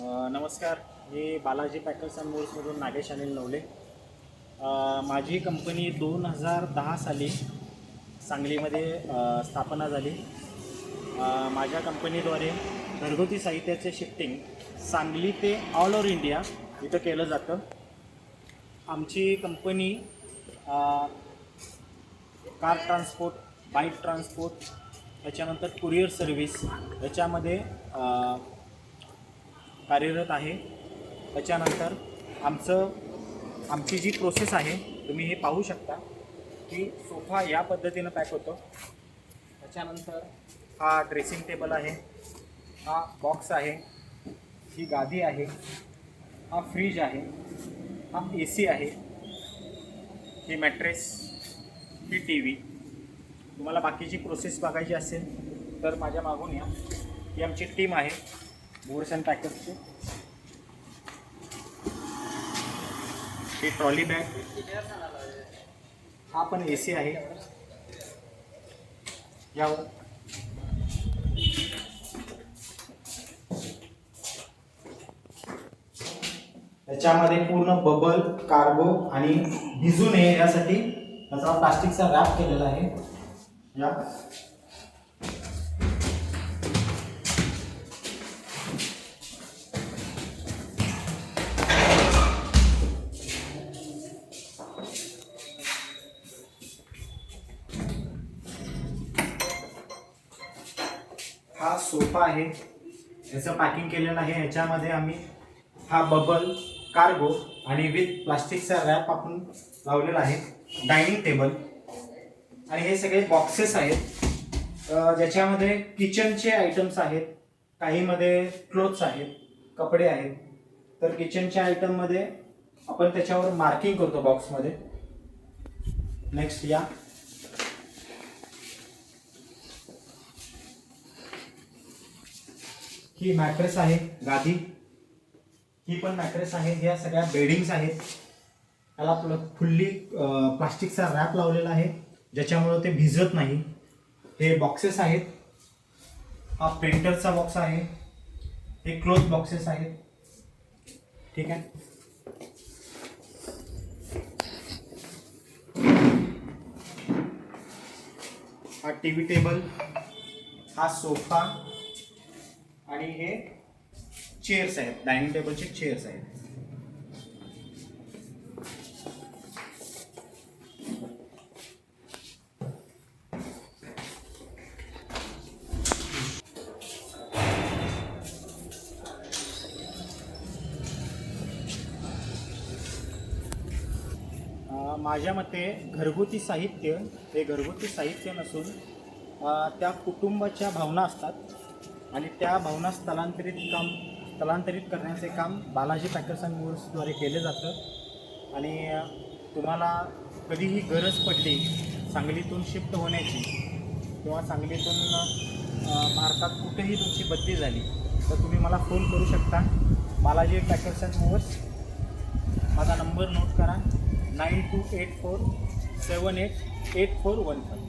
नमस्कार. मी Balaji packers and मोल्समधून नागेश अनिल नवले. माझी कंपनी दोन हजार दहा साली सांगलीमध्ये स्थापना झाली. माझ्या कंपनीद्वारे घरगुती साहित्याचे शिफ्टिंग सांगली ते ऑल ओव्हर इंडिया इथं केलं जातं. आमची company car transport bike transport त्याच्यानंतर कुरिअर सर्व्हिस याच्यामध्ये कार्यरत आहे. त्याच्यानंतर आमचं आमची जी प्रोसेस आहे तुम्ही हे पाहू शकता की सोफा या पद्धतीनं पॅक होतो. त्याच्यानंतर हा ड्रेसिंग टेबल आहे हा बॉक्स आहे ही गादी आहे हा फ्रीज आहे हा ए सी आहे ही मॅट्रेस ही टी व्ही तुम्हाला बाकीची प्रोसेस बघायची असेल तर माझ्या मागून या. ही आमची टीम आहे. बोर्स अँड हे ट्रॉली बॅग हा पण ए सी आहे. यावर. त्याच्यामध्ये पूर्ण बबल कार्गो आणि भिजू नये यासाठी त्याचा प्लास्टिकचा रॅप केलेला आहे. या. हा सोफा आहे. याचं पॅकिंग केलेलं आहे. याच्यामध्ये आम्ही हा बबल कार्गो आणि विथ प्लास्टिकचा रॅप आपण लावलेला आहे. डायनिंग टेबल आणि हे सगळे बॉक्सेस आहेत. ज्याच्यामध्ये किचनचे आयटम्स आहेत. काहीमध्ये क्लोथ्स आहेत. कपडे आहेत. तर किचनच्या आयटममध्ये आपण त्याच्यावर मार्किंग करतो बॉक्समध्ये नेक्स्ट या. ही मॅट्रेस आहे गादी. ही पण मॅट्रेस आहे ह्या सगळ्या बेडिंग्स आहेत. त्याला आपलं फुल्ली प्लास्टिकचा रॅप लावलेला आहे ज्याच्यामुळं ते भिजत नाही. हे बॉक्सेस आहेत. हा प्रिंटरचा बॉक्स आहे. हे क्लोथ बॉक्सेस आहेत. ठीक आहे. हा टी व्ही टेबल हा सोफा आणि हे चेअर्स आहेत. डायनिंग टेबलचे चेअर्स आहेत. माझ्या मते घरगुती साहित्य हे घरगुती साहित्य नसून त्या कुटुंबाच्या भावना असतात. आणि त्या भावना स्थलांतरित काम स्थलांतरित करण्याचे काम बालाजी पॅकर्स अँड केले जातं. आणि तुम्हाला कधीही गरज पडली सांगलीतून शिफ्ट होण्याची किंवा सांगलीतून भारतात कुठेही तुमची बदली झाली तर तुम्ही मला फोन करू शकता. बालाजी पॅकर्स अँड माझा नंबर नोट करा. Nine two eight four seven eight eight four one five.